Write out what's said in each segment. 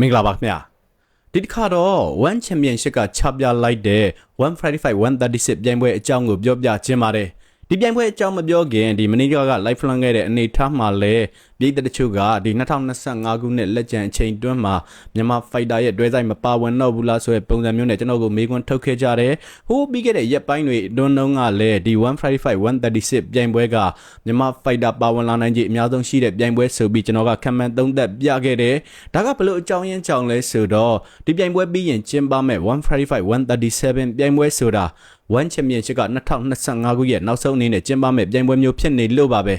မင်္ဂလာပါခင်ဗျာဒီတစ်ခါတော့ One Championship ကချပြလိုက်တဲ့135 136ပြိုင်ပွဲအကြောင်းကိုပြောပြခြင်းပါတယ် ဒီပြိုင်ပွဲအကြောင်းမပြောခင်ဒီမနေ့က live plan ခဲ့တဲ့အနေအထားမှာလဲပြည်သက်တချို့ကဒီ2025ခုနှစ်လက်ကျန်အချိန်တွင်းမှာမြန်မာ fighter ရဲ့တွဲဆိုင်မပါဝင်တော့ဘူးလားဆိုတဲ့ပုံစံမျိုးနဲ့ကျွန်တော်ကိုမေးခွန်းထုတ်ခဲ့ကြတယ်ဟိုးပြီးခဲ့တဲ့ရက်ပိုင်းတွေအတွင်းတုန်းကလည်းဒီ135 136ပြိုင်ပွဲကမြန်မာ fighter ပါဝင်လာနိုင်ခြေအများဆုံးရှိတဲ့ပြိုင်ပွဲဆိုပြီးကျွန်တော်ကခံမှန်းသုံးသပ်ပြခဲ့တယ်ဒါကဘလို့အကြောင်းရင်းကြောင့်လဲဆိုတော့ဒီပြိုင်ပွဲပြီးရင်ကျင်းပမဲ့135 137ပြိုင်ပွဲဆိုတာ One Championship က2025ခုရဲ့နောက်ဆုံးအနေနဲ့ကျင်းပမဲ့ပြိုင်ပွဲမျိုးဖြစ်နေလို့ပါပဲ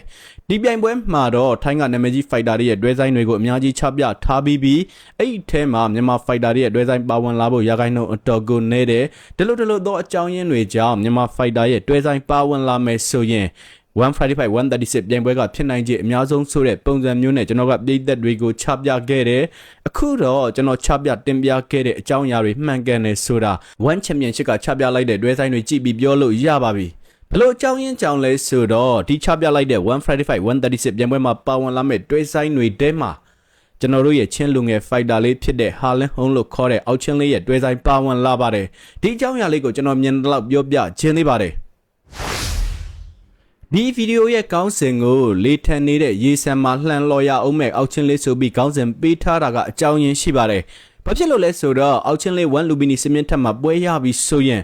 ဒီပြိုင်ပွဲမှာတော့ထိုင်းကနာမည်ကြီး fighter တွေရဲ့တွဲဆိုင်တွေကိုအများကြီးချပြထားပြီးပြီးအဲ့ဒီထဲမှာမြန်မာ fighter တွေရဲ့တွဲဆိုင်ပါဝင်လာဖို့ရာခိုင်နှုန်းအတော်ကိုနေတယ်ဒီလိုဒီလိုသောအကြောင်းရင်းတွေကြောင့်မြန်မာ fighter ရဲ့တွဲဆိုင်ပါဝင်လာမယ်ဆိုရင် 135 136ပြိုင်ပွဲကဖြစ်နိုင်ခြေအများဆုံးဆိုတဲ့ပုံစံမျိုးနဲ့ကျွန်တော်ကပြည်သက်တွေကိုချပြခဲ့တယ်အခုတော့ကျွန်တော်ချပြတင်ပြခဲ့တဲ့အကြောင်းအရာတွေမှန်ကန်တယ်ဆိုတာ One Championship ကချပြလိုက်တဲ့တွဲဆိုင်တွေကြည့်ပြီးပြောလို့ရပါပြီဘလို့အကြောင်းရင်းကြောင့်လဲဆိုတော့ဒီချပြလိုက်တဲ့135 136ပြိုင်ပွဲမှာပါဝင်လာမဲ့တွဲဆိုင်တွေထဲမှာကျွန်တော်တို့ရဲ့ချင်းလူငယ် fighter လေးဖြစ်တဲ့ Harlan Home လို့ခေါ်တဲ့အောက်ချင်းလေးရဲ့တွဲဆိုင်ပါဝင်လာပါတယ်ဒီအကြောင်းအရာလေးကိုကျွန်တော်မြင်တော့ပြောပြခြင်းသေးပါတယ် ဒီဗီဒီယိုရဲ့ကောင်းစဉ်ကိုလေးထန်နေတဲ့ရေဆံမှာလှန်လော်ရအောင်မဲ့အောက်ချင်းလေးဆိုပြီးကောင်းစဉ်ပေးထားတာကအကြောင်းရင်းရှိပါတယ်။ဘာဖြစ်လို့လဲဆိုတော့အောက်ချင်းလေး1လူဘီနီစမင်းထက်မှာပွဲရပြီဆိုရင်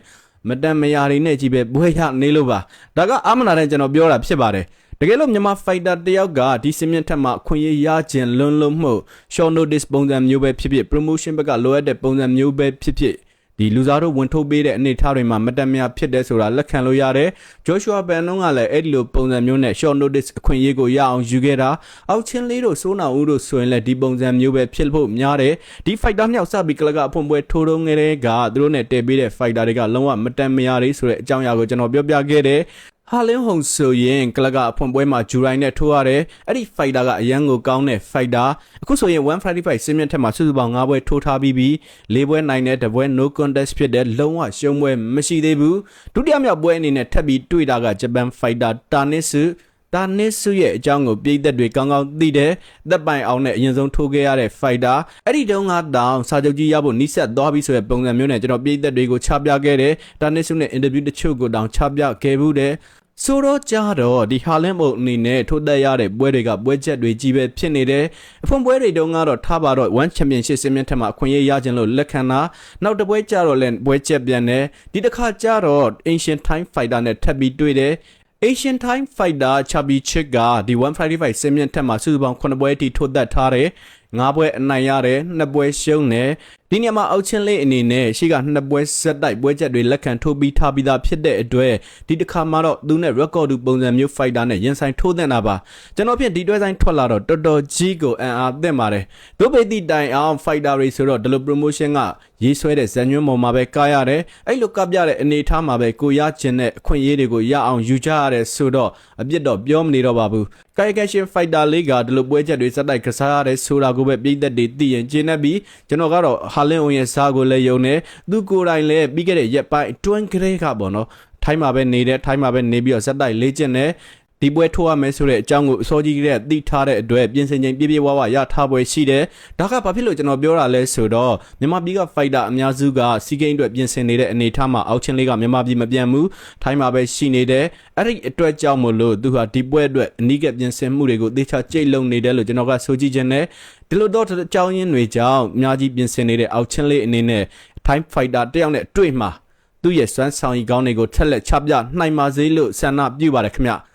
မတန်မရာတွေနဲ့ကြီးပဲပွဲရနေလို့ပါ။ဒါကအာမနာတဲ့ကျွန်တော်ပြောတာဖြစ်ပါတယ်။တကယ်လို့မြန်မာ fighter တယောက်ကဒီစမြင့်ထက်မှအခွင့်အရေးရခြင်းလွန်းလို့မှု short notice ပုံစံမျိုးပဲဖြစ်ဖြစ် promotion ဘက်ကလိုအပ်တဲ့ပုံစံမျိုးပဲဖြစ်ဖြစ် ဒီလူစားတို့ဝင်ထုတ်ပေးတဲ့အနေအထားတွေမှာမတက်မြဖြစ်တဲ့ဆိုတာလက်ခံလို့ရတယ်။ Joshua Bannon ကလည်းအဲ့ဒီလိုပုံစံမျိုးနဲ့ short notice အခွင့်အရေးကိုရအောင်ယူခဲ့တာ။အောက်ချင်းလေးတို့စိုးနာဦးတို့ဆိုရင်လည်းဒီပုံစံမျိုးပဲဖြစ်ဖို့များတယ်။ဒီ fighter မြောက်စပြီးကလကအဖွင့်ပွဲထိုးတုံးငယ်တဲ့ကသူတို့နဲ့တည်ပေးတဲ့ fighter တွေကလုံးဝမတက်မရသေးဆိုတဲ့အကြောင်းအရာကိုကျွန်တော်ပြောပြခဲ့တယ်။ ဟာလင်းဟုံဆိုရင်ကလကအဖွင့်ပွဲမှာဂျူရိုင်းနဲ့ထိုးရတယ်အဲ့ဒီ fighter ကအရန်ကိုကောင်းတဲ့ fighter အခုဆိုရင်155စင်းမြင့်ထက်မှာစုစုပေါင်း၅ပွဲထိုးထားပြီးပြီး၄ပွဲနိုင်တဲ့တပွဲ no contest ဖြစ်တဲ့လုံးဝရှုံးပွဲမရှိသေးဘူးဒုတိယမြောက်ပွဲအနေနဲ့ထပ်ပြီးတွေ့တာကဂျပန် fighter တာနစ်စုဒါနစ်စုရဲ့အကြောင်းကိုပြည်သက်တွေကောင်းကောင်းသိတယ်သက်ပိုင်အောင်နဲ့အရင်ဆုံးထိုးခဲ့ရတဲ့ fighter အဲ့ဒီတုန်းကတောင်စာချုပ်ကြီးရဖို့နှိစက်သွားပြီးဆိုတဲ့ပုံစံမျိုးနဲ့ကျွန်တော်ပြည်သက်တွေကိုချပြခဲ့တယ်ဒါနစ်စုနဲ့ interview တချို့ကိုတောင်ချပြခဲ့ဘူးတယ် ဆိုတော့ကြတော့ဒီဟာလင်းမုတ်အနေနဲ့ထိုးသက်ရတဲ့ပွဲတွေကပွဲချက်တွေကြီးပဲဖြစ်နေတယ်အဖွင့်ပွဲတွေတုန်းကတော့ထားပါတော့1 championship စင်မြင့်ထက်မှာအခွင့်အရေးရခြင်းလို့လက်ခံတာနောက်တစ်ပွဲကြတော့လည်းပွဲချက်ပြန်တယ်ဒီတစ်ခါကြတော့ ancient time fighter နဲ့ထပ်ပြီးတွေ့တယ် Asian Time Fighter Chubby Chick ကဒီ155စင်မြင့်ထက်မှာစုစုပေါင်း9ပွဲအထိထိုးသက်ထားတယ် ၅ပွဲအနိုင်ရတယ်2ပွဲရှုံးတယ်ဒီညမှာအောက်ချင်းလေးအနေနဲ့ရှေ့က2ပွဲဆက်တိုက်ပွဲချက်တွေလက်ခံထိုးပြီးထားပြီးသားဖြစ်တဲ့အတွက်ဒီတစ်ခါမှတော့သူနဲ့ record တူပုံစံမျိုး fighter နဲ့ရင်ဆိုင်ထိုးတဲ့နာပါကျွန်တော်ဖြင့်ဒီတွဲဆိုင်ထွက်လာတော့တော်တော်ကြီးကိုအံ့အားသင့်ပါတယ်ဒုပိတိတိုင်အောင် fighter တွေဆိုတော့ဒီလို promotion ကရေးဆွဲတဲ့ဇန်ညွန်းပေါ်မှာပဲကားရတယ်အဲ့လိုကပြတဲ့အနေအထားမှာပဲကိုရကျင်တဲ့အခွင့်အရေးတွေကိုရအောင်ယူကြရတယ်ဆိုတော့အပြစ်တော့ပြောမနေတော့ပါဘူး ကာယကရှင် fighter လေးကဒီလိုပွဲချက်တွေစက်တိုက်ကစားရတဲ့ဆိုတာကိုပဲပြည်သက်တွေသိရင်ကျင်းနေပြီးကျွန်တော်ကတော့ဟာလင်းအောင်ရဲ့စားကိုလည်းယုံနေသူကိုယ်တိုင်လည်းပြီးခဲ့တဲ့ရက်ပိုင်းတွန်းကလေးကပေါ့နော်ထိုင်းမှာပဲနေတဲ့ထိုင်းမှာပဲနေပြီးတော့စက်တိုက်လေ့ကျင့်နေ ဒီပွဲထိုးရမယ်ဆိုတဲ့အကြောင်းကိုအစောကြီးကတည်းကသိထားတဲ့အတွက်ပြင်ဆင်ချိန်ပြည့်ပြည့်ဝဝရထားပွဲရှိတယ်။ဒါကဘာဖြစ်လို့ကျွန်တော်ပြောတာလဲဆိုတော့မြန်မာပြည်က fighter အများစုကစီးကိန်းအတွက်ပြင်ဆင်နေတဲ့အနေအထားမှာအောက်ချင်းလေးကမြန်မာပြည်မပြန်ဘူး။ထိုင်းမှာပဲရှိနေတယ်။အဲ့ဒီအတွက်ကြောင့်မို့လို့သူဟာဒီပွဲအတွက်အနီးကပြင်ဆင်မှုတွေကိုသေချာကြိတ်လုံနေတယ်လို့ကျွန်တော်ကဆိုကြည့်ခြင်းနဲ့ဒီလိုတော့အကြောင်းရင်းတွေကြောင့်အများကြီးပြင်ဆင်နေတဲ့အောက်ချင်းလေးအနေနဲ့ time fighter တယောက်နဲ့တွေ့မှာသူ့ရဲ့စွမ်းဆောင်ရည်ကောင်းတွေကိုထက်လက်ချပြနိုင်ပါစေလို့ဆန္ဒပြုပါတယ်ခင်ဗျ။